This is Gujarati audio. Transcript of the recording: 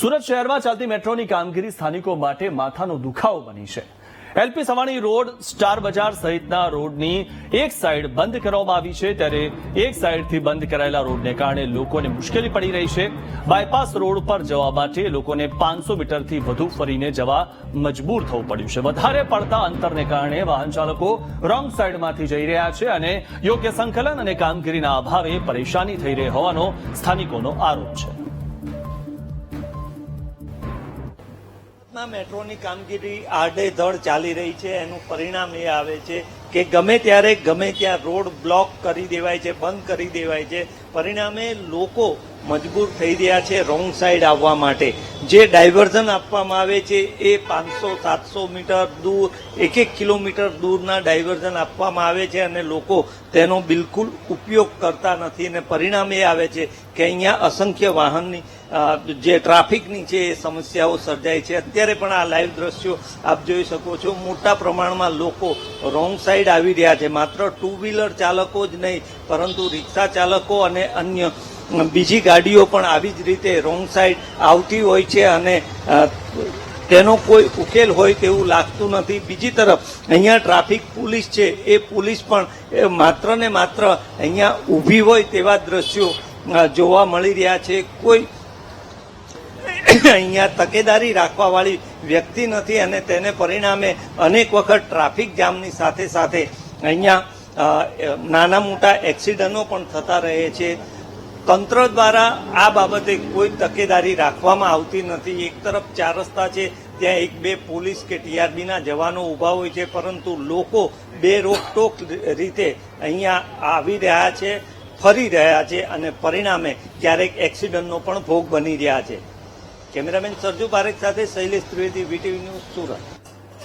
સુરત શહેરમાં ચાલતી મેટ્રોની કામગીરી સ્થાનિકો માટે માથાનો દુખાવો બની છે. એલપી સવાણી રોડ, સ્ટાર બજાર સહિતના રોડની એક સાઈડ બંધ કરવામાં આવી છે ત્યારે એક સાઈડથી બંધ કરાયેલા રોડને કારણે લોકોને મુશ્કેલી પડી રહી છે. બાયપાસ રોડ પર જવા માટે લોકોને પાંચસો મીટરથી વધુ ફરીને જવા મજબૂર થવું પડ્યું છે. વધારે પડતા અંતરને કારણે વાહન ચાલકો રોંગ સાઈડમાંથી જઈ રહ્યા છે અને યોગ્ય સંકલન અને કામગીરીના અભાવે પરેશાની થઈ રહી હોવાનો સ્થાનિકોનો આરોપ છે. સુરતમાં મેટ્રોની કામગીરી આડેધડ ચાલી રહી છે. એનું પરિણામ એ આવે છે કે ગમે ત્યારે ગમે ત્યાં રોડ બ્લોક કરી દેવાય છે, બંધ કરી દેવાય છે. પરિણામે લોકો મજબૂર થઈ રહ્યા છે રોંગ સાઈડ આવવા માટે. જે ડાયવર્ઝન આપવામાં આવે છે એ પાંચસો, સાતસો મીટર દૂર એક એક કિલોમીટર દૂરના ડાયવર્ઝન આપવામાં આવે છે અને લોકો તેનો બિલકુલ ઉપયોગ કરતા નથી. અને પરિણામ એ આવે છે કે અહીંયા અસંખ્ય વાહનની જે ટ્રાફિકની છે એ સમસ્યાઓ સર્જાય છે, અત્યારે પણ આ લાઈવ દ્રશ્યો આપ જોઈ શકો છો. મોટા પ્રમાણમાં લોકો રોંગ સાઈડ આવી રહ્યા છે. માત્ર ટુ વ્હીલર ચાલકો જ નહીં, પરંતુ રિક્ષા ચાલકો અને અન્ય બીજી ગાડીઓ પણ આવી જ રીતે રોંગ સાઈડ આવતી હોય છે અને તેનો કોઈ ઉકેલ હોય તેવું લાગતું નથી. બીજી તરફ, અહીંયા ટ્રાફિક પોલીસ છે. એ પોલીસ પણ માત્ર ને માત્ર અહીંયા ઊભી હોય તેવા દ્રશ્યો જોવા મળી રહ્યા છે. કોઈ અહીંયા તકેદારી રાખવા વાળી વ્યક્તિ નથી અને તેને પરિણામે અનેક વખત ટ્રાફિક જામની સાથે સાથે અહીંયા નાના મોટા એક્સિડન્ટો પણ થતા રહે છે. તંત્ર દ્વારા આ બાબતે કોઈ તકેદારી રાખવામાં આવતી નથી. એક તરફ ચાર રસ્તા છે, ત્યાં એક બે પોલીસ કે ટીઆરબીના જવાનો ઊભા હોય છે, પરંતુ લોકો બે રોકટોક રીતે અહીંયા આવી રહ્યા છે, ફરી રહ્યા છે અને પરિણામે ક્યારેક એક્સિડન્ટનો પણ ભોગ બની રહ્યા છે. કેમેરામેન સરજુ પારેખ સાથે શૈલેષ ત્રિવેદી વીટીવી ન્યૂઝ સુરત.